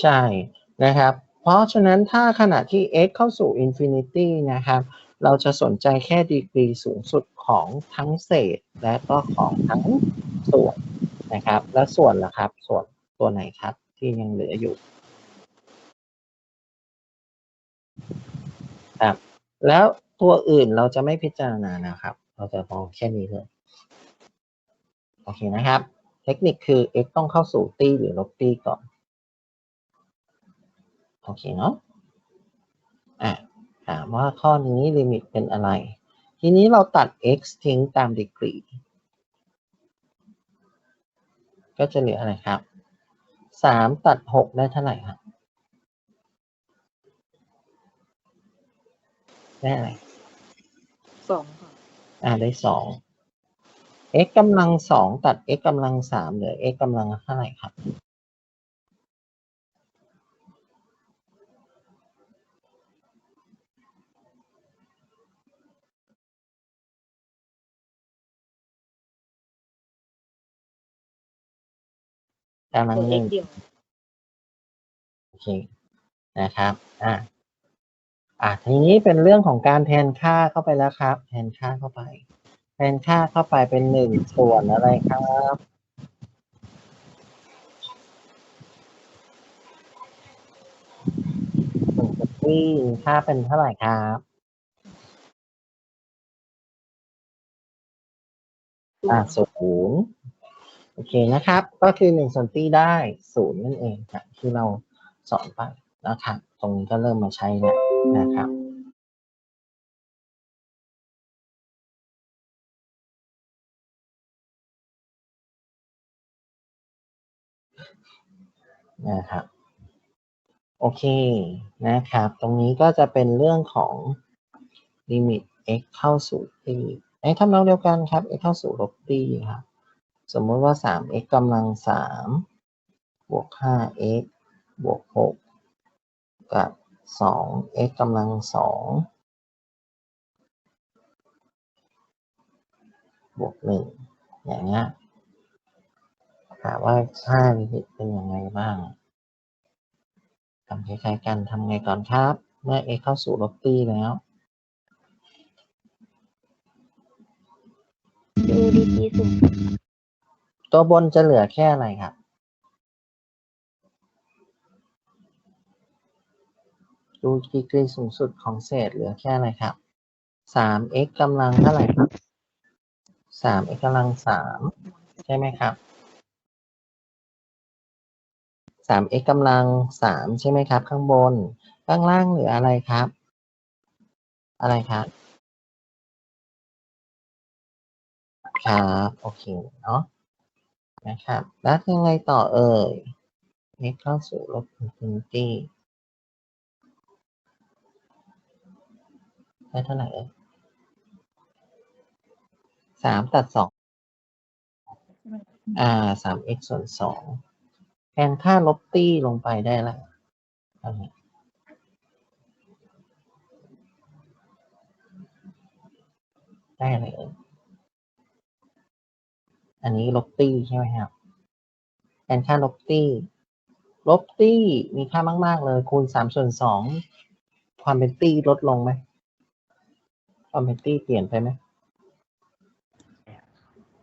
ใช่นะครับ เพราะฉะนั้นถ้าขณะที่ x เข้าสู่ infinity นะครับ เราจะสนใจแค่ดีกรีสูงสุดของทั้งเศษ และก็ของทั้งส่วนนะครับ แล้วส่วนล่ะครับ ส่วนตัวไหนครับที่ยังเหลืออยู่ครับแล้วตัวอื่นเราจะไม่พิจารณานะครับ เราจะมองแค่นี้เลยโอเคนะครับ เทคนิคคือ x ต้องเข้าสู่ตี้หรือลบตี้ก่อน โอเคเนาะอะถามว่าข้อนี้ลิมิตเป็นอะไร ทีนี้เราตัด x ทิ้งตามดีกรี ก็จะเหลืออะไรครับสามตัดหกได้เท่าไหร่ครับ ได้อะไรสองค่ะ อ่าได้สอง x กำลังสองตัด x กำลังสามเหลือ x กำลังเท่าไหร่ครับ กำลังตัวหเล็นึ่กงเดียวโอเคนะครับ อะอะทีนี้เป็นเรื่องของการแทนค่าเข้าไปแล้วครับ แทนค่าเข้าไป แทนค่าเข้าไปเป็นหนึ่งส่วนอะไรครับหนึ่งส่วนที่มีค่าเป็นเท่าไหร่ครับอ่าศูนย์ โอเคนะครับ ก็คือหนึ่งส่วนที่ได้ศูนย์นั่นเองครับที่เราสอนไปนะครับ ตรงนี้ก็เริ่มมาใช้แล้วนะครับนะครับ โอเคนะครับ ตรงนี้ก็จะเป็นเรื่องของลิมิต x เข้าสู่ตีไอ้ทำนองเดียวกันครับ x เข้าสู่ลบตีครับ สมมติว่า 3x กำลัง 3 บวก 5x บวก 6 กับ 2x กำลัง 2 บวก 1 อย่างเงี้ยถามว่าค่าลิมิตเป็นยังไงบ้างทำคล้ายๆกันทำไงก่อนครับ เมื่อ x เข้าสู่ลบตีแล้วดูดีกีสูง ตัวบนจะเหลือแค่อะไรครับ ดูดีกรีสูงสุดของเศษเหลือแค่อะไรครับ 3x กำลังเท่าไหร่ครับ 3x กำลัง 3 ใช่ไหมครับ 3x กำลัง 3 ใช่ไหมครับ ข้างบน ข้างล่างเหลืออะไรครับ อะไรครับครับ โอเค เนาะ นะครับ แล้วยังไงต่อเอ่ย x เข้าสู่ลบอินฟินิตี้ได้เท่าไหร่เอ่ยสามตัดสองอ่าสาม x ส่วนสองแทนค่าลบตี้ลงไปได้แล้วอันนี้ได้อะไรเอ่ย อันนี้ลบตี้ใช่ไหมครับแทนค่าลบตี้ ลบตี้มีค่ามาก ๆ เลยคูณสามส่วนสองความเป็นตี้ลดลงไหมความเป็นตี้เปลี่ยนไปไหม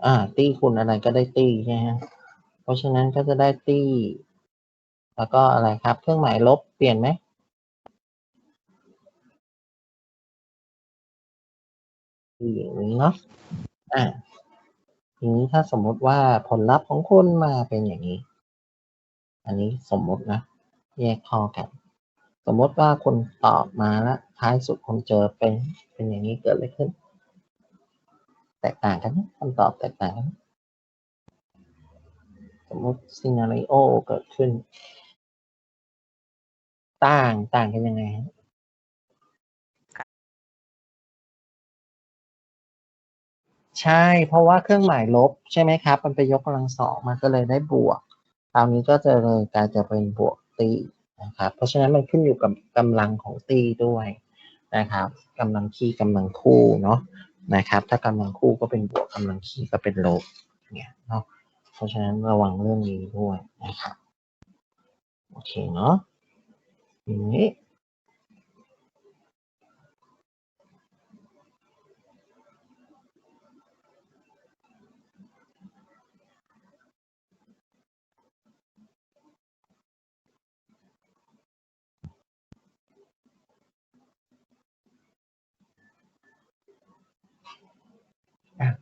อ่า ตี้คูณอะไรก็ได้ตี้ใช่ไหมเพราะฉะนั้นก็จะได้ตี้ แล้วก็อะไรครับ เครื่องหมายลบเปลี่ยนไหมตี้อย่างนี้เนาะอ่า ทีนี้ถ้าสมมติว่าผลลัพธ์ของคุณมาเป็นอย่างนี้ อันนี้สมมตินะ แยกข้อกัน สมมติว่าคุณตอบมาแล้วท้ายสุดคุณเจอเป็นเป็นอย่างนี้เกิดอะไรขึ้น แตกต่างกันคำตอบแตกต่างกันสมมติซีนาริโอเกิดขึ้น ต่างต่างกันยังไง ใช่ เพราะว่าเครื่องหมายลบใช่ไหมครับ มันไปยกกำลังสองมันก็เลยได้บวกคราวนี้ก็จะเลยกลายจะเป็นบวกตีนะครับ เพราะฉะนั้นมันขึ้นอยู่กับกำลังของตีด้วยนะครับกำลังคีย์กำลังคู่เนาะนะครับ ถ้ากำลังคู่ก็เป็นบวกกำลังคีย์ก็เป็นลบเนี่ยเนาะเพราะฉะนั้นระวังเรื่องนี้ด้วยนะครับโอเคเนาะอย่างนี้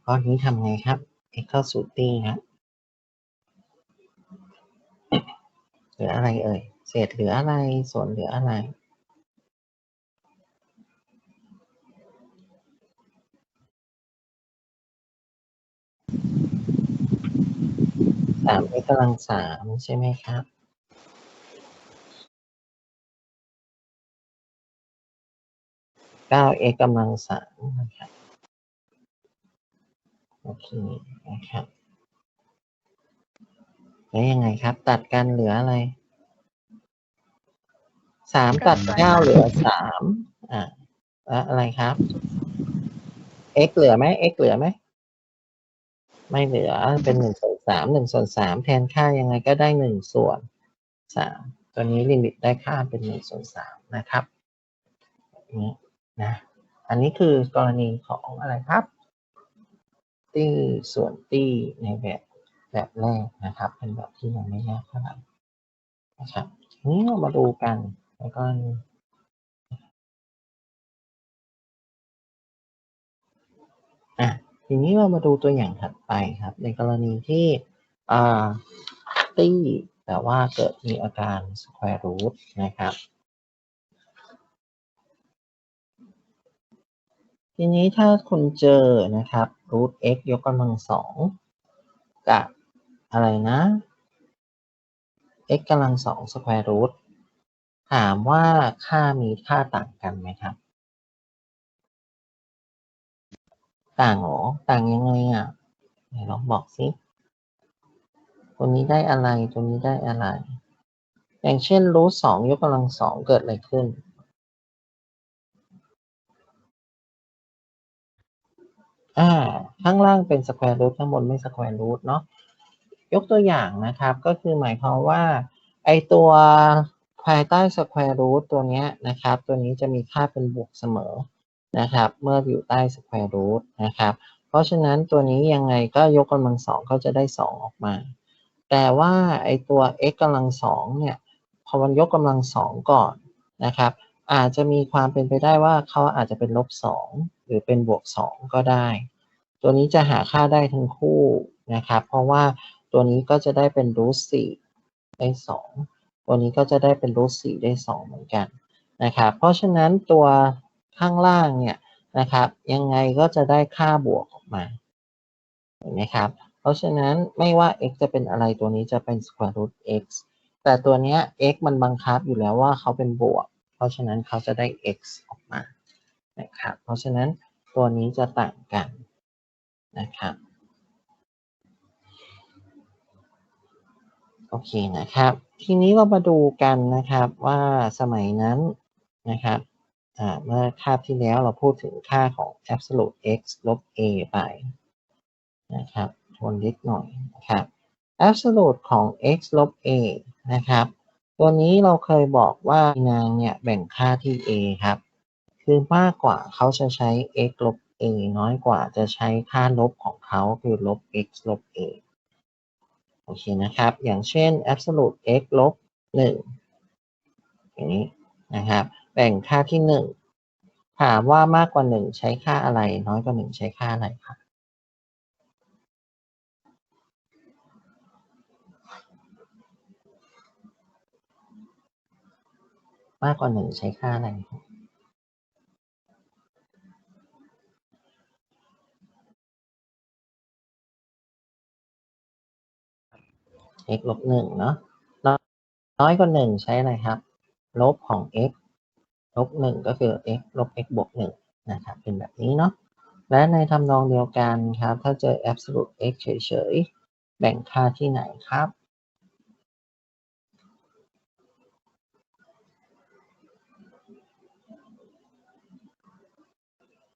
อะก้อนี้ทำไงครับ x เข้าสู่ตี้ครับเหลืออะไรเอ่ย เศษเหลืออะไร ส่วนเหลืออะไร สามกำลังสามใช่ไหมครับเก้า x กำลังสามนะครับ โอเคนะครับ แล้วยังไงครับ ตัดกันเหลืออะไร สามตัดเก้าเหลือสามอ่าแล้วอะไรครับ x เหลือไหม x เหลือไหม ไม่เหลือ เป็นหนึ่งส่วนสามหนึ่งส่วนสามแทนค่ายังไงก็ได้หนึ่งส่วนสามตัวนี้ลิมิตได้ค่าเป็นหนึ่งส่วนสามนะครับแบบนี้นะ อันนี้คือกรณีของอะไรครับ ตี้ส่วนตี้ในแบบแบบแรกนะครับ เป็นแบบที่ยังไม่ยากเท่าไหร่นะครับนี้เรามาดูกันในกรณีอะทีนี้เรามาดูตัวอย่างถัดไปครับ ในกรณีที่อ่าตี้แต่ว่าเกิดมีอาการ square root นะครับ ทีนี้ถ้าคุณเจอนะครับ root x ยกกำลังสองกับอะไรนะ x กำลังสอง square root ถามว่าค่ามีค่าต่างกันไหมครับ ต่างหรอ ต่างยังไงอะไหนลองบอกสิตัวนี้ได้อะไร ตัวนี้ได้อะไร อย่างเช่น root สองยกกำลังสองเกิดอะไรขึ้น อ่าข้างล่างเป็น square root ข้างบนไม่ square root เนาะยกตัวอย่างนะครับก็คือหมายความว่าไอตัวภายใต้ square root ตัวเนี้ยนะครับ ตัวนี้จะมีค่าเป็นบวกเสมอนะครับ เมื่ออยู่ใต้ square root นะครับ เพราะฉะนั้นตัวนี้ยังไงก็ยกกำลังสองก็จะได้สองออกมา แต่ว่าไอตัว x กำลังสองเนี่ยพอมันยกกำลังสองก่อนนะครับ อาจจะมีความเป็นไปได้ว่าเขาอาจจะเป็นลบสองหรือเป็นบวกสองก็ได้ ตัวนี้จะหาค่าได้ทั้งคู่นะครับ เพราะว่าตัวนี้ก็จะได้เป็นรูทสี่ได้สองตัวนี้ก็จะได้เป็นรูทสี่ได้สองเหมือนกันนะครับ เพราะฉะนั้นตัวข้างล่างเนี่ยนะครับ ยังไงก็จะได้ค่าบวกออกมาเห็นไหมครับ เพราะฉะนั้นไม่ว่า x จะเป็นอะไรตัวนี้จะเป็น square root x แต่ตัวเนี้ย x มันบังคับอยู่แล้วว่าเขาเป็นบวก เพราะฉะนั้นเขาจะได้ x ออกมานะครับ เพราะฉะนั้นตัวนี้จะต่างกันนะครับ โอเคนะครับ ทีนี้เรามาดูกันนะครับว่าสมัยนั้นนะครับเมื่อคาบที่แล้วเราพูดถึงค่าของ absolute x ลบ a ไปนะครับทวนนิดหน่อยนะครับ absolute ของ x ลบ a นะครับ ตัวนี้เราเคยบอกว่านางเนี่ยแบ่งค่าที่ a ครับ คือมากกว่าเขาจะใช้ x ลบ a น้อยกว่าจะใช้ค่าลบของเขาคือลบ x ลบ a โอเคนะครับ อย่างเช่น absolute x ลบ1อย่างนี้นะครับ แบ่งค่าที่ 1 ถามว่ามากกว่า 1 ใช้ค่าอะไร น้อยกว่า 1 ใช้ค่าอะไรครับ มากกว่า1ใช้ค่าอะไร x ลบหนึ่งเนาะน้อยน้อยกว่าหนึ่งใช้อะไรครับ ลบของ x ลบหนึ่งก็คือ x ลบ x บวกหนึ่งนะครับ เป็นแบบนี้เนาะ และในทำนองเดียวกันครับ ถ้าเจอ absolute x เฉยๆ แบ่งค่าที่ไหนครับ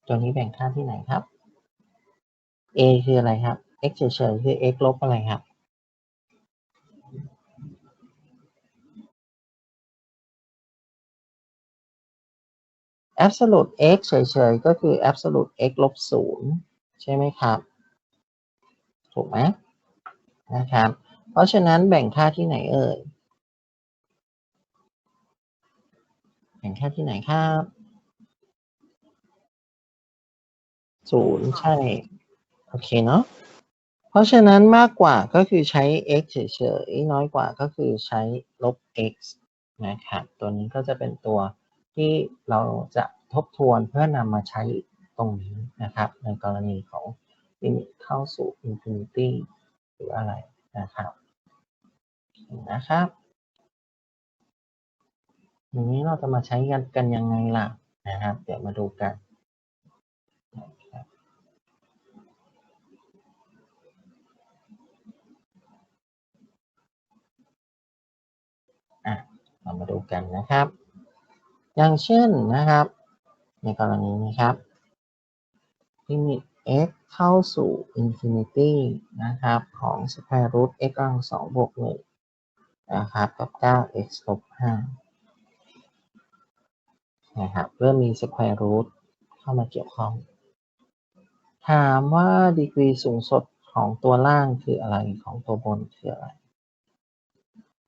ตัวนี้แบ่งค่าที่ไหนครับ a คืออะไรครับ x เฉยๆคือ x ลบอะไรครับ absolute x เฉยๆก็คือ absolute x ลบศูนย์ใช่ไหมครับ ถูกไหมนะครับ เพราะฉะนั้นแบ่งค่าที่ไหนเอ่ย แบ่งค่าที่ไหนครับ ศูนย์ใช่ โอเคเนาะเพราะฉะนั้นมากกว่าก็คือใช้ x เฉยๆ น้อยกว่าก็คือใช้ลบ x นะครับตัวนี้ก็จะเป็นตัวที่เราจะทบทวนเพื่อนำมาใช้ตรงนี้นะครับ ในกรณีของ limit เข้าสู่ infinity หรืออะไรนะครับนะครับทีนี้เราจะมาใช้กันกันยังไงล่ะนะครับ เดี๋ยวมาดูกันนะครับ อะเรา มาดูกันนะครับ อย่างเช่นนะครับ ในกรณีนี้ครับ limit x เข้าสู่ infinity นะครับ ของ square root x กำลังสองบวกหนึ่งนะครับกับ 9x ลบ5นะครับเริ่มมี square root เข้ามาเกี่ยวข้อง ถามว่าดีกรีสูงสุดของตัวล่างคืออะไรของตัวบนคืออะไร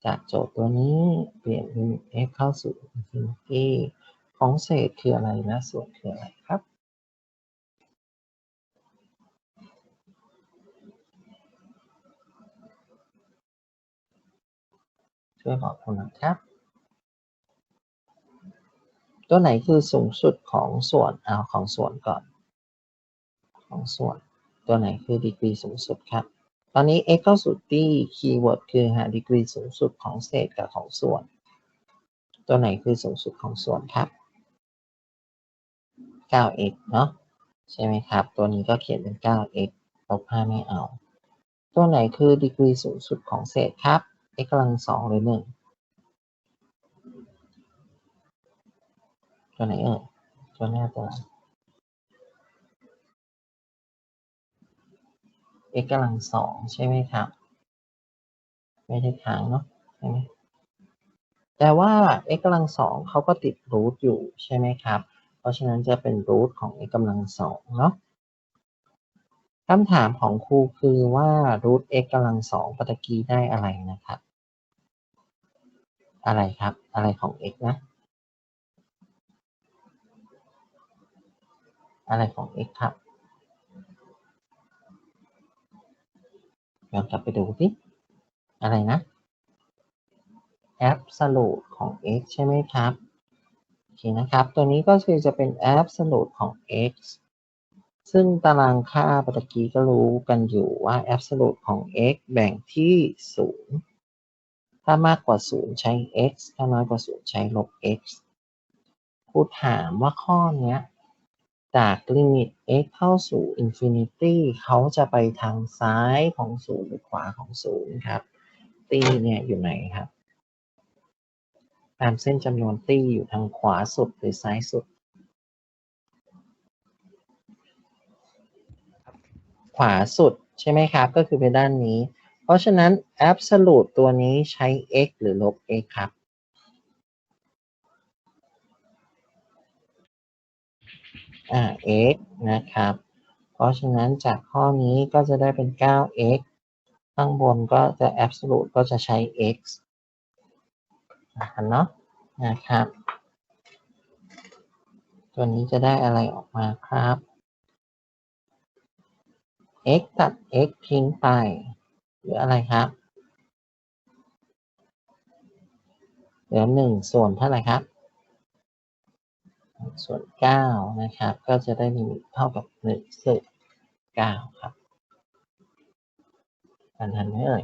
จากโจทย์ตัวนี้เปลี่ยน limit x เข้าสู่ infinity ของเศษคืออะไรและส่วนคืออะไรครับ ช่วยบอกคุณนะครับ ตัวไหนคือสูงสุดของส่วนเอาของส่วนก่อน ของส่วน ตัวไหนคือดีกรีสูงสุดครับ ตอนนี้ x เข้าสู่ที่คีย์เวิร์ดคือหาดีกรีสูงสุดของเศษกับของส่วน ตัวไหนคือสูงสุดของส่วนครับ 9x เนาะใช่ไหมครับ ตัวนี้ก็เขียนเป็น 9x ลบ5ไม่เอา ตัวไหนคือดีกรีสูงสุดของเศษครับ x กำลังสองหรือหนึ่งตัวไหนเอ่ยตัวหน้าตัวหลัง x กำลังสองใช่ไหมครับ ไม่ได้ค้างเนาะใช่ไหมแต่ว่า x กำลังสองเขาก็ติดรูทอยู่ใช่ไหมครับ เพราะฉะนั้นจะเป็นรูทของ x กำลังสองเนาะคำถามของครูคือว่ารูท x กำลังสองปตะกี้ได้อะไรนะครับ อะไรครับ อะไรของ x นะ อะไรของ x ครับ ย้อนกลับไปดูสิอะไรนะ absolute ของ x ใช่ไหมครับโอเคนะครับ ตัวนี้ก็คือจะเป็น absolute ของ x ซึ่งตารางค่าปตะกี้ก็รู้กันอยู่ว่า absolute ของ x แบ่งที่ 0 ถ้ามากกว่า 0 ใช้ x ถ้าน้อยกว่า 0 ใช้ลบ x ครูถามว่าข้อเนี้ย จากลิมิต x เข้าสู่ infinity เขาจะไปทางซ้ายของ0หรือขวาของ0ครับ ตี้เนี่ยอยู่ไหนครับ ตามเส้นจำนวนตี้อยู่ทางขวาสุดหรือซ้ายสุด ขวาสุดใช่ไหมครับ ก็คือไปด้านนี้ เพราะฉะนั้น absolute ตัวนี้ใช้ x หรือลบ x ครับ อ่า x นะครับ เพราะฉะนั้นจากข้อนี้ก็จะได้เป็น 9x ข้างบนก็จะ absolute ก็จะใช้ x นะครับเนาะนะครับ ตัวนี้จะได้อะไรออกมาครับ x ตัด x ทิ้งไปเหลืออะไรครับ เหลือหนึ่งส่วนเท่าไหร่ครับ ส่วนเก้านะครับ ก็จะได้ลิมิตเท่ากับ1นึ่งส่วนเก้าครับอันทันไหมเอ่ย